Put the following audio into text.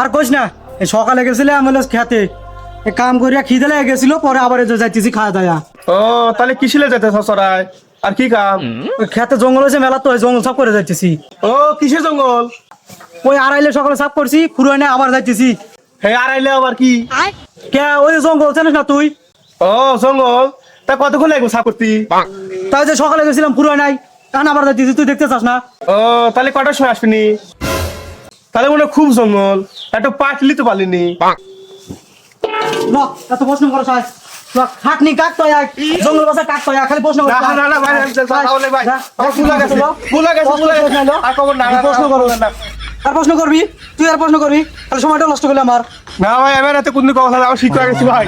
আর কইস না সকালে গেছিলে আমি খেতে। এ কাম করিয়া খিদে লেগে গেছিল পরে আবার যাইতেছি খাওয়া দাওয়া ও তাহলে কিসিলে যেতে সরাই? আর কি কাম? খেতে জঙ্গল হয়েছে মেলা তো জঙ্গল সাফ করে যাইতেছি। ও কিসের জঙ্গল? ওই আড়াইলে সকালে সাফ করছি পুরো এনে আবার যাইতেছি। হে আর আইলে আবার কি? কে ওই জঙ্গল জানিস না তুই? ও জঙ্গল? তা কতক্ষণ লাগবে সাপ করতি? তাই যে সকালে গেছিলাম পুরো নাই কারণ আবার যাইতেছি তুই দেখতে চাস না? ও তাহলে কটার সময় আসবিনি তাহলে মনে খুব জঙ্গল। একটা পাটলি তো পালিনি। এত প্রশ্ন করো সাই খাটনি কাক তো এক জঙ্গল বাসা কাক তো এক খালি প্রশ্ন করো না, না, না, ভাই, ভাই, তাহলে ভাই, আমার ফুলা গেছে, ফুলা গেছে, ফুলা গেছে। আর খবর না, না, প্রশ্ন না, করো না। আর প্রশ্ন করবি? তুই আর প্রশ্ন করবি? তাহলে সময়টা নষ্ট করলে আমার। না ভাই এবার এত কোন কথা আমার গেছে ভাই।